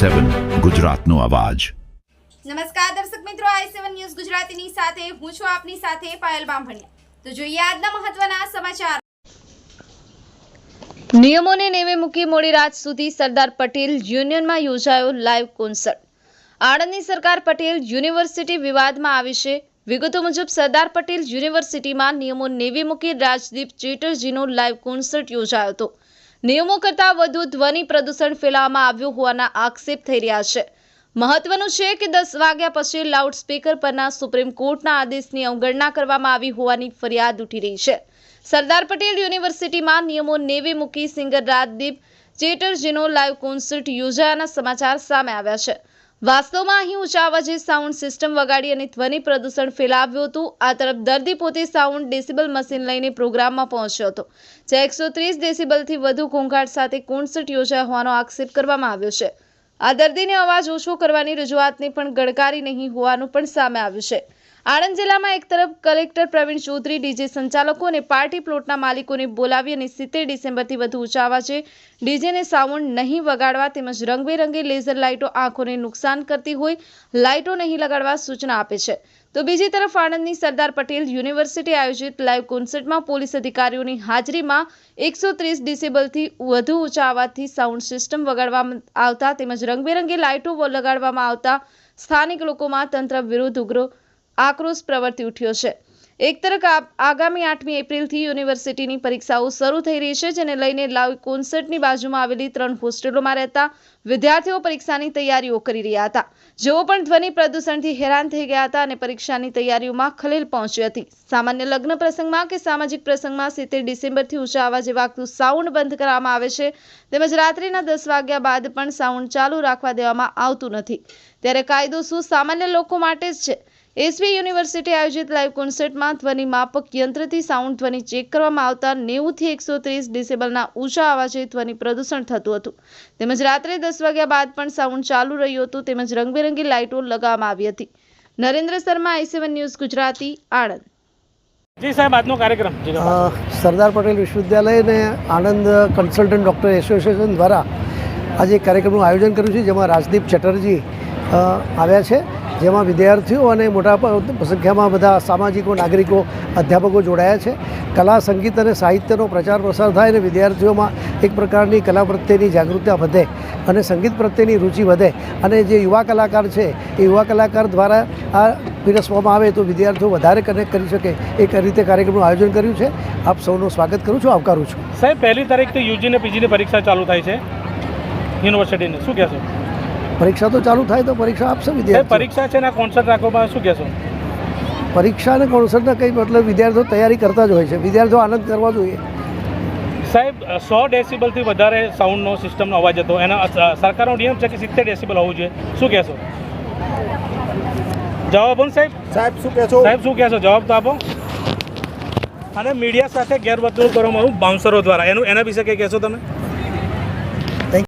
સેવન ગુજરાતનો અવાજ. નમસ્કાર દર્શક મિત્રો આઈ સેવન ન્યૂઝ ગુજરાતીની સાથે હું છું આપની સાથે પાયલ બામભણિયા. તો જોઈએ આજના મહત્વના સમાચાર. નિયમોને નેવે મૂકી મોડી રાત સુધી સરદાર પટેલ યુનિયનમાં યોજાયો લાઈવ કોન્સર્ટ. આણંદની સરકાર પટેલ યુનિવર્સિટી વિવાદમાં આવી છે. વિગતો મુજબ સરદાર પટેલ યુનિવર્સિટીમાં નિયમો નેવી મૂકી રાજદીપ ચેટર્જીનો લાઈવ કોન્સર્ટ યોજાયો હતો. નિયમો કરતાં વધુ ધ્વનિ પ્રદૂષણ ફેલાવવામાં આવ્યું હોવાના આક્ષેપ થઈ રહ્યા છે. મહત્વનું છે કે દસ વાગ્યા પછી લાઉડસ્પીકર પરના સુપ્રીમ કોર્ટના આદેશની અવગણના કરવામાં આવી હોવાની ફરિયાદ ઉઠી રહી છે. સરદાર પટેલ યુનિવર્સિટીમાં નિયમો નેવે મૂકી સિંગર રાજદીપ ચેટર્જીનો લાઈવ કોન્સર્ટ યોજાયાના સમાચાર સામે આવ્યા છે. વાસ્તવમાં અહીં ઊંચા અવાજે સાઉન્ડ સિસ્ટમ વગાડી અને ધ્વનિ પ્રદૂષણ ફેલાવ્યું હતું, આ તરફ દર્દી પોતે સાઉન્ડ ડેસિબલ મશીન લઈને પ્રોગ્રામમાં પહોંચ્યો હતો જ્યાં એકસો ત્રીસ ડેસિબલથી વધુ ઘોંઘાટ સાથે કોન્સર્ટ યોજાઈ હોવાનો આક્ષેપ કરવામાં આવ્યો છે. આ દર્દીને અવાજ ઓછો કરવાની રજૂઆતને પણ ગણકારી નહીં હોવાનું પણ સામે આવ્યું છે. આણંદ જિલ્લામાં એક તરફ કલેક્ટર પ્રવીણ ચૌધરી, ડીજે સંચાલકો અને પાર્ટી પ્લોટના માલિકોને બોલાવી અને સિત્તેર ડિસેમ્બરથી વધુ ઊંચા છે. ડીજેને સાઉન્ડ નહીં વગાડવા તેમજ રંગબેરંગી લેઝર લાઇટો આંખોને નુકસાન કરતી હોય, લાઇટો નહીં લગાડવા સૂચના આપે છે. તો બીજી તરફ આણંદની સરદાર પટેલ યુનિવર્સિટી આયોજિત લાઈવ કોન્સર્ટમાં પોલીસ અધિકારીઓની હાજરીમાં એકસો ત્રીસ ડિસેબલથી વધુ ઊંચા અવાજથી સાઉન્ડ સિસ્ટમ વગાડવામાં આવતા તેમજ રંગબેરંગી લાઇટો લગાડવામાં આવતા સ્થાનિક લોકોમાં તંત્ર વિરુદ્ધ ઉગ્ર આક્રોશ પ્રવર્તી ઉઠ્યો છે. એક તરફ આગામી આઠમી એપ્રિલથી યુનિવર્સિટીની પરીક્ષાઓ શરૂ થઈ રહી છે, જેને લઈને લાવ કોન્સર્ટની બાજુમાં આવેલી ત્રણ હોસ્ટેલોમાં રહેતા વિદ્યાર્થીઓ પરીક્ષાની તૈયારીઓ કરી રહ્યા હતા. જેઓ પણ ધ્વનિ પ્રદૂષણથી હેરાન થઈ ગયા હતા અને પરીક્ષાની તૈયારીઓમાં ખલેલ પહોંચી હતી. સામાન્ય લગ્ન પ્રસંગમાં કે સામાજિક પ્રસંગમાં સિત્તેર ડિસેમ્બરથી ઊંચા અવાજે વાગતું સાઉન્ડ બંધ કરવામાં આવે છે, તેમજ રાત્રિના દસ વાગ્યા બાદ પણ સાઉન્ડ ચાલુ રાખવા દેવામાં આવતું નથી. ત્યારે કાયદો શું સામાન્ય લોકો માટે જ છે? એસવી યુનિવર્સિટી આયોજિત લાઇવ કોન્સર્ટમાં ધ્વનિ માપક યંત્રથી સાઉન્ડ ધ્વનિ ચેક કરવામાં આવતા નેવુંથી એકસો ત્રીસ ડિસેબલના ઊંચા અવાજે ધ્વનિ પ્રદૂષણ થતું હતું. તેમજ રાત્રે દસ વાગ્યા બાદ પણ સાઉન્ડ ચાલુ રહ્યું હતું તેમજ રંગબેરંગી લાઇટો લગાવવામાં આવી હતી. Narendra Sharma I seven news Gujarati Anand. જી સાહેબ આજનો કાર્યક્રમ. સરદાર પટેલ વિશ્વવિદ્યાલય અને આણંદ કન્સલ્ટન્ટ ડૉક્ટર એસોસિએશન દ્વારા આજે એક કાર્યક્રમનું આયોજન કર્યું છે જેમાં રાજદીપ ચેટર્જી આવ્યા છે. જેમાં વિદ્યાર્થીઓ અને મોટા સંખ્યામાં બધા સામાજિકો, નાગરિકો, અધ્યાપકો જોડાયા છે. કલા, સંગીત અને સાહિત્યનો પ્રચાર પ્રસાર થાય અને વિદ્યાર્થીઓમાં એક પ્રકારની કલા પ્રત્યેની જાગૃતતા વધે અને સંગીત પ્રત્યેની રુચિ વધે. અને જે યુવા કલાકાર છે, એ યુવા કલાકાર દ્વારા આ પીરસવામાં આવે તો વિદ્યાર્થીઓ વધારે કનેક્ટ કરી શકે. એક રીતે કાર્યક્રમનું આયોજન કર્યું છે. આપ સૌનું સ્વાગત કરું છું, આવકારું છું. સાહેબ, પહેલી તારીખથી યુજી ને પીજીની પરીક્ષા ચાલુ થાય છે. યુનિવર્સિટીની. શું કહેશો? પરીક્ષા તો ચાલુ થાય તો પરીક્ષા આપશે વિદ્યાર્થી પરીક્ષા છે ને કોન્સર્ટ રાખવામાં શું કહેશો? પરીક્ષા અને કોન્સર્ટના કંઈ મતલબ વિદ્યાર્થીઓ તૈયારી કરતા જ હોય છે. વિદ્યાર્થીઓ આનંદ કરવા જોઈએ. સાહેબ સો ડેસિબલથી વધારે સાઉન્ડનો સિસ્ટમનો અવાજ હતો. એના સરકારનો નિયમ છે કે સિત્તેર ડેસિબલ હોવું જોઈએ. શું કહેશો? જવાબ આપો સાહેબ. સાહેબ શું કહેશો? સાહેબ શું કહેશો? જવાબ તો આપો. અને મીડિયા સાથે ગેરવર્તણૂક કરવામાં આવ્યું બાઉન્સરો દ્વારા. એનું એના વિશે કંઈ કહેશો તમે?